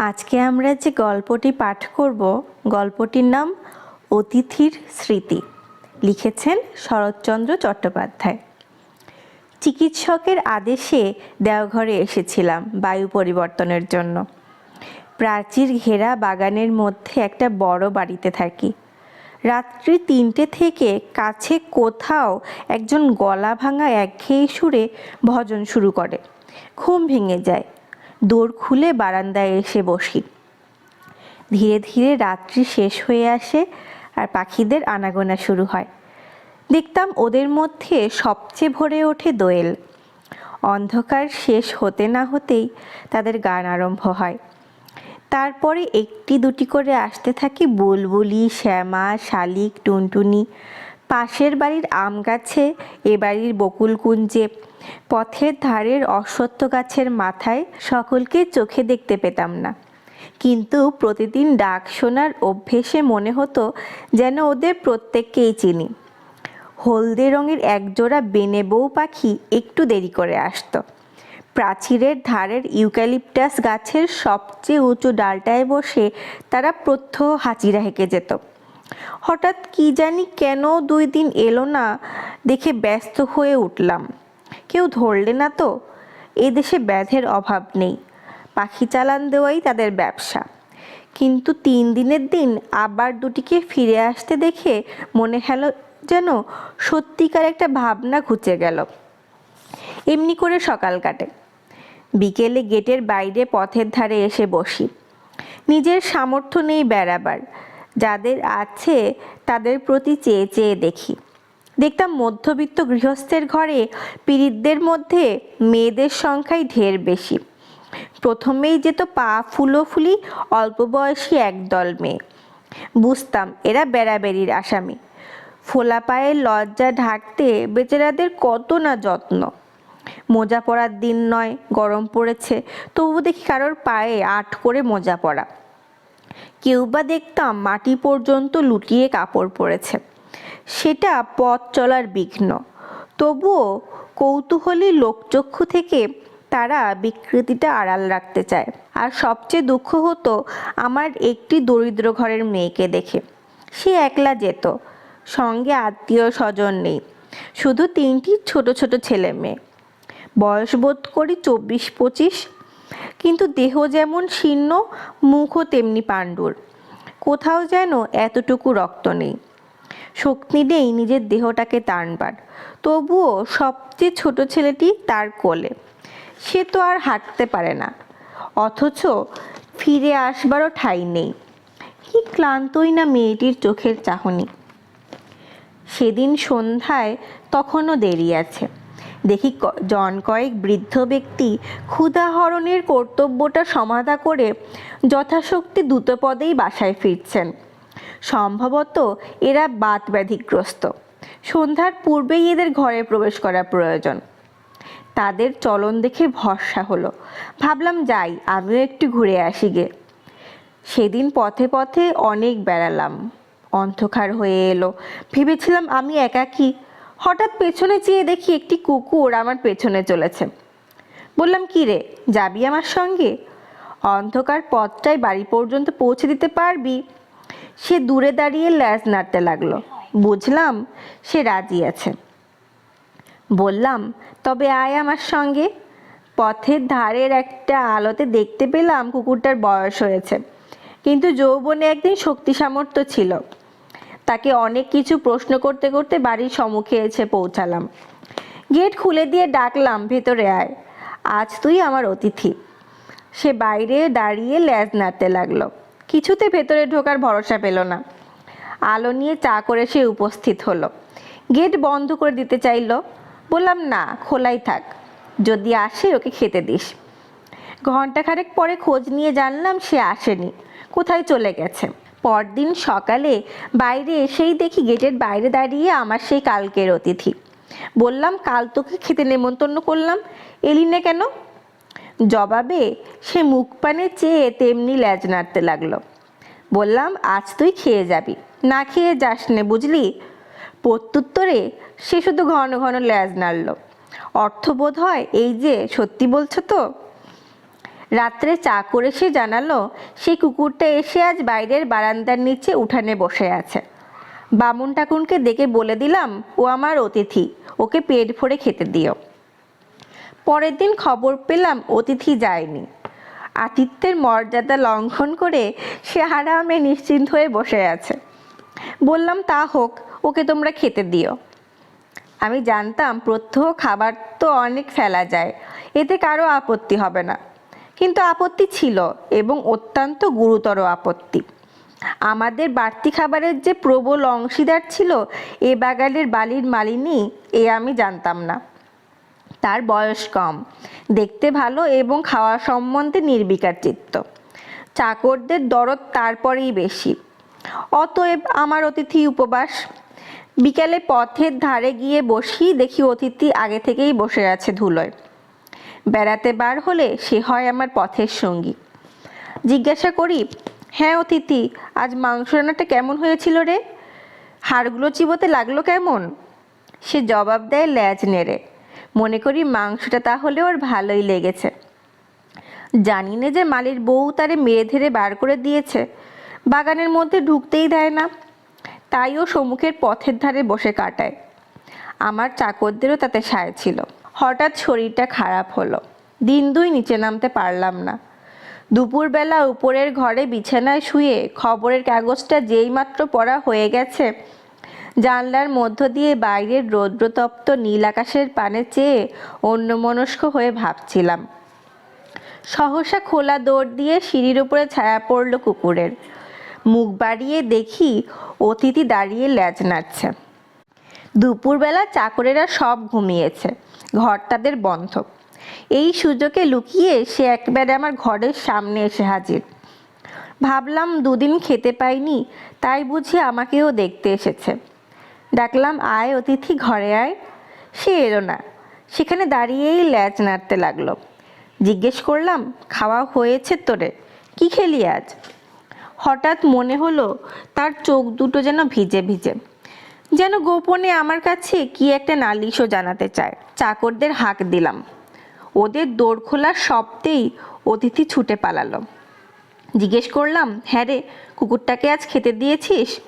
আজকে আমরা যে গল্পটি পাঠ করব, গল্পটির নাম অতিথির স্মৃতি। লিখেছেন শরৎচন্দ্র চট্টোপাধ্যায়। চিকিৎসকের আদেশে দেওঘরে এসেছিলাম বায়ু পরিবর্তনের জন্য। প্রাচীর ঘেরা বাগানের মধ্যে একটা বড় বাড়িতে থাকি। রাত্রি তিনটে থেকে কাছে কোথাও একজন গলা ভাঙা একঘেয়ে সুরে ভজন শুরু করে। ঘুম ভেঙে যায়। দৌড় খুলে বারান্দায় এসে বসি। ধীরে ধীরে রাত্রি শেষ হয়ে আসে আর পাখিদের আনাগোনা শুরু হয়। দেখতাম ওদের মধ্যে সবচেয়ে ভরে ওঠে দোয়েল। অন্ধকার শেষ হতে না হতেই তাদের গান আরম্ভ হয়। তারপরে একটি দুটি করে আসতে থাকে বুলবুলি, শ্যামা, শালিক, টুনটুনি। পাশের বাড়ির আম গাছে, এ বাড়ির বকুল কুঞ্জে। পথের ধারের অশ্বত্থ গাছের মাথায় সকলকে চোখে দেখতে পেতাম না। কিন্তু প্রতিদিন ডাক শোনার অভ্যেসে মনে হতো যেন ওদের প্রত্যেককেই চিনি। হলদে রঙের একজোড়া বেনে বউ পাখি একটু দেরি করে আসতো। প্রাচীরের ধারের ইউক্যালিপটাস গাছের সবচেয়ে উঁচু ডালটায় বসে তারা প্রত্যহ হাজিরা হেঁকে যেত। হঠাৎ কি জানি কেন দুই দিন এলো না, দেখে ব্যস্ত হয়ে উঠলাম। কেউ ধরলে না তো? এদেশে ব্যাধের অভাব নেই। পাখি চালান দেওয়াই তাদের ব্যবসা। কিন্তু তিন দিনের দিন আবার দুটিকে ফিরে আসতে দেখে মনে হলো যেন সত্যিকার একটা ভাবনা ঘুচে গেল। এমনি করে সকাল কাটে। বিকেলে গেটের বাইরে পথের ধারে এসে বসি। নিজের সামর্থ্য নেই বেড়াবার। যাদের আছে তাদের প্রতি চেয়ে চেয়ে দেখি। দেখতাম মধ্যবিত্ত গৃহস্থের ঘরে পীড়িতদের মধ্যে মেয়েদের সংখ্যাই ঢের বেশি। প্রথমেই যেত পা ফুলো ফুলি, অল্প বয়সী একদল মেয়ে। বুঝতাম এরা বেড়াবেড়ির আসামি। ফোলা পায়ের লজ্জা ঢাকতে বেচারাদের কত না যত্ন। মোজা পরার দিন নয়, গরম পড়েছে, তবু দেখি কারোর পায়ে আট করে মোজা পরা। কেউ বা দেখতাম মাটি পর্যন্ত লুটিয়ে কাপড় পরেছে। সেটা পথ চলার বিঘ্ন। তবুও কৌতূহলী লোকচক্ষু থেকে তারা বিকৃতিটা আড়াল রাখতে চায়। আর সবচেয়ে দুঃখ হতো আমার একটি দরিদ্র ঘরের মেয়েকে দেখে। সে একলা যেত, সঙ্গে আত্মীয় স্বজন নেই, শুধু তিনটি ছোট ছোট ছেলে মেয়ে। বয়স বোধ করি চব্বিশ পঁচিশ কিন্তু দেহ যেমন শীর্ণ, মুখও তেমনি পাণ্ডুর। কোথাও যেন এতটুকু রক্ত নেই। শক্তি নেই নিজের দেহটাকে টানবার তবুও সবচেয়ে ছোট ছেলেটি তার কোলে। সে তো আর হাঁটতে পারে না। অথচ ফিরে আসবারও ঠাঁই নেই। কি ক্লান্তই না মেয়েটির চোখের চাহনি। সেদিন সন্ধ্যায় তখনও দেরি আছে। দেখি জন কয়েক বৃদ্ধ ব্যক্তি ক্ষুধাহরণের কর্তব্যটা সমাধা করে যথাশক্তি দ্রুতপদেই বাসায় ফিরছেন। সম্ভবত এরা বাত ব্যাধিগ্রস্ত। সন্ধ্যার পূর্বেই এদের ঘরে প্রবেশ করা প্রয়োজন। তাদের চলন দেখে ভরসা হলো। ভাবলাম যাই, আমিও একটু ঘুরে আসি গে। সেদিন পথে পথে অনেক বেড়ালাম। অন্ধকার হয়ে এলো। ভেবেছিলাম আমি একাকী। হঠাৎ পেছনে চেয়ে দেখি একটি কুকুর আমার পেছনে চলেছে। বললাম, কি রে, যাবি আমার সঙ্গে? অন্ধকার পথটাই বাড়ি পর্যন্ত পৌঁছে দিতে পারবি? সে দূরে দাঁড়িয়ে ল্যাজ নাড়তে লাগল। বুঝলাম, সে রাজি আছে। বললাম, তবে আয় আমার সঙ্গে। পথের ধারের একটা আলোতে দেখতে পেলাম কুকুরটার বয়স হয়েছে, কিন্তু যৌবনে একদিন শক্তি সামর্থ্য ছিল। তাকে অনেক কিছু প্রশ্ন করতে করতে বাড়ির সম্মুখে এসে পৌঁছালাম। গেট খুলে দিয়ে ডাকলাম, ভেতরে আয়। আজ তুই আমার অতিথি। সে বাইরে দাঁড়িয়ে ল্যাজ নাড়তে লাগল। কিছুতে ভেতরে ঢোকার ভরসা পেল না। আলো নিয়ে চা করে সে উপস্থিত হলো। গেট বন্ধ করে দিতে চাইলো। বললাম, না, খোলাই থাক। যদি আসে, ওকে খেতে দিস। ঘন্টাখানেক পরে খোঁজ নিয়ে জানলাম সে আসেনি। কোথায় চলে গেছে? পরদিন সকালে বাইরে এসেই দেখি গেটের বাইরে দাঁড়িয়ে আমার সেই কালকের অতিথি। বললাম, কাল তোকে খেতে নেমন্তন্ন করলাম। এলি না কেন? জবাবে সে মুখ পানে চেয়ে তেমনি ল্যাজ নাড়তে লাগল। বললাম, আজ তুই খেয়ে যাবি। না খেয়ে যাস নে, বুঝলি? প্রত্যুত্তরে সে শুধু ঘন ঘন ল্যাজ নাড়ল। অর্থবোধ হয়, এই যে, সত্যি বলছো তো? রাত্রে চা করে সে জানালো, সেই কুকুরটা এসে আজ বাইরের বারান্দার নিচে উঠানে বসে আছে। বামুন ঠাকুরকে ডেকে বলে দিলাম, ও আমার অতিথি, ওকে পেট ভরে খেতে দিও। পরের দিন খবর পেলাম অতিথি যায়নি। আতিথ্যের মর্যাদা লঙ্ঘন করে সে আরামে নিশ্চিন্ত হয়ে বসে আছে। বললাম, তা হোক, ওকে তোমরা খেতে দিও। আমি জানতাম প্রত্যহ খাবার তো অনেক ফেলা যায়, এতে কারও আপত্তি হবে না। কিন্তু আপত্তি ছিল এবং অত্যন্ত গুরুতর আপত্তি। আমাদের বাড়তি খাবারের যে প্রবল অংশীদার ছিল, এ বাগানের বালির মালিনী, এ আমি জানতাম না। তার বয়স কম, দেখতে ভালো এবং খাওয়া সম্বন্ধে নির্বিকার চিত্ত। চাকরদের দরদ তারপরেই বেশি। অতএব আমার অতিথি উপবাস। বিকালে পথের ধারে গিয়ে বসি, দেখি অতিথি আগে থেকেই বসে আছে ধুলোয়। বেড়াতে বার হলে সে হয় আমার পথের সঙ্গী। জিজ্ঞাসা করি হ্যাঁ অতিথি, আজ মাংস রান্নাটা কেমন হয়েছিল রে? হাড়গুলো চিবোতে লাগল কেমন? সে জবাব দেয়, ল্যাজ নেড়ে। মনে করি মাংসটা তাহলে ওর ভালোই লেগেছে। জানি না যে মালির বউ তারে মেরে ধরে বার করে দিয়েছে। বাগানের মধ্যে ঢুকতেই দেয় না। তাই ও সম্মুখের পথের ধারে বসে কাটায়। আমার চাকরদেরও তাতে সায় ছিল। হঠাৎ শরীরটা খারাপ হলো। দিন দুই নিচে নামতে পারলাম না। দুপুরবেলা উপরের ঘরে বিছানায় শুয়ে খবরের কাগজটা যেইমাত্র পড়া হয়ে গেছে, জানলার মধ্য দিয়ে বাইরের রৌদ্রতপ্ত নীল আকাশের পানে চেয়ে অন্যমনস্ক হয়ে ভাবছিলাম। সহসা খোলা দৌড় দিয়ে সিঁড়ির উপরে ছায়া পড়ল কুকুরের। মুখ বাড়িয়ে দেখি অতিথি দাঁড়িয়ে ল্যাজ নাড়ছে। দুপুরবেলা চাকরেরা সব ঘুমিয়েছে, ঘর তাদের বন্ধ। এই সুযোগে লুকিয়ে সে একবারে আমার ঘরের সামনে এসে হাজির। ভাবলাম দুদিন খেতে পাইনি, তাই বুঝি আমাকেও দেখতে এসেছে। ডাকলাম, আয় অতিথি, ঘরে আয়। সে এলো না। সেখানে দাঁড়িয়েই ল্যাচ নাড়তে লাগল। জিজ্ঞেস করলাম, খাওয়া হয়েছে তোরে? কি খেলি আজ? হঠাৎ মনে হলো, তার চোখ দুটো যেন ভিজে ভিজে। যেন গোপনে আমার কাছে কি একটা নালিশও জানাতে চায়। চাকরদের হাঁক দিলাম। ওদের দৌড় খোলার শব্দেই অতিথি ছুটে পালালো। জিজ্ঞেস করলাম হ্যাঁ রে, কুকুরটাকে আজ খেতে দিয়েছিস?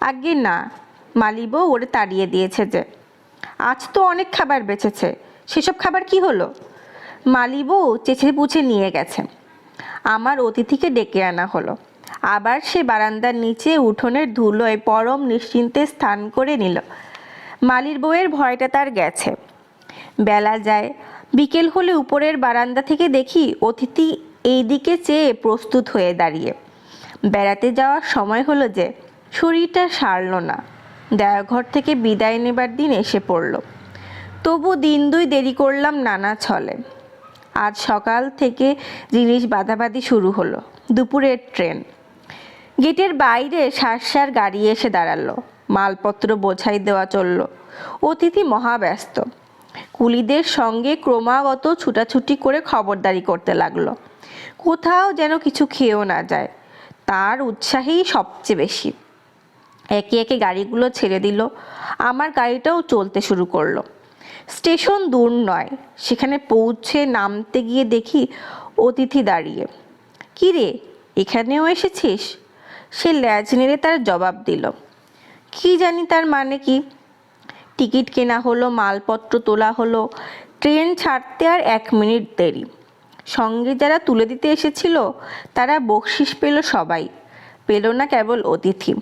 আগে না। মালিবও ওরে তাড়িয়ে দিয়েছে যে। আজ তো অনেক খাবার বেঁচেছে। সেসব খাবার কি হলো? মালিবও চেঁচে পুছে নিয়ে গেছে। আমার অতিথিকে ডেকে আনা হলো। আবার সে বারান্দার নিচে উঠোনের ধুলোয় পরম নিশ্চিন্তে স্থান করে নিল। মালির বউয়ের ভয়টা তার গেছে। বেলা যায়, বিকেল হলে উপরের বারান্দা থেকে দেখি অতিথি এই দিকে চেয়ে প্রস্তুত হয়ে দাঁড়িয়ে। বেড়াতে যাওয়ার সময় হলো যে, শরীরটা সারল না। দেয়াঘর থেকে বিদায় নেবার দিন এসে পড়ল। তবু দিন দুই দেরি করলাম নানা ছলে। আজ সকাল থেকে জিনিস বাঁধাবাঁধি শুরু হলো। দুপুরের ট্রেন। গেটের বাইরে সার গাড়ি এসে দাঁড়াল। মালপত্র বোঝাই দেওয়া চলল। অতিথি মহাব্যস্ত। কুলিদের সঙ্গে ক্রমাগত ছুটাছুটি করে খবরদারি করতে লাগল। কোথাও যেন কিছু খেয়েও না যায়। তার উৎসাহেই সবচেয়ে বেশি। একে একে গাড়িগুলো ছেড়ে দিল। আমার গাড়িটাও চলতে শুরু করল। স্টেশন দূর নয়। সেখানে পৌঁছে নামতে গিয়ে দেখি অতিথি দাঁড়িয়ে। কী রে, এখানেও এসেছিস? সে ল্যাজ নেড়ে তার জবাব দিল। কি জানি তার মানে কি? টিকিট কেনা হলো, মালপত্র তোলা হলো, ট্রেন ছাড়তে আর এক মিনিট দেরি। সঙ্গে যারা তুলে দিতে এসেছিল, তারা বকশিস পেল সবাই। পেল না কেবল অতিথি।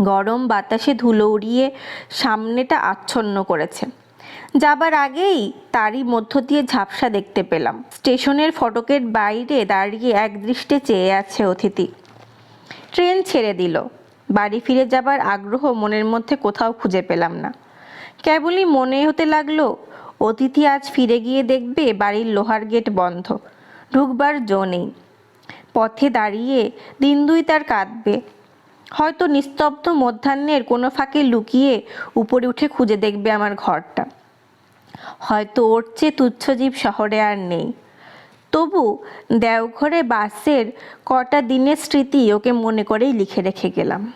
গরম বাতাসে ধুলো উড়িয়ে সামনেটা আচ্ছন্ন করেছে। যাবার আগেই তারই মধ্য দিয়ে ঝাপসা দেখতে পেলাম। স্টেশনের ফটকের বাইরে দাঁড়িয়ে একদৃষ্টে চেয়ে আছে অতিথি। ট্রেন ছেড়ে দিল। বাড়ি ফিরে যাবার আগ্রহ মনের মধ্যে কোথাও খুঁজে পেলাম না। কেবলই মনে হতে লাগল, অতিথি আজ ফিরে গিয়ে দেখবে বাড়ির লোহার গেট বন্ধ, ঢুকবার জো নেই। পথে দাঁড়িয়ে দিন দুই তার কাঁদবে। হয়তো নিস্তব্ধ মধ্যাহ্নের কোনো ফাঁকে লুকিয়ে উপরে উঠে খুঁজে দেখবে আমার ঘরটা। হয়তো ওর চেয়ে তুচ্ছজীব শহরে আর নেই। তবু দেওঘরে বাসের কটা দিনের স্মৃতি ওকে মনে করেই লিখে রেখে গেলাম।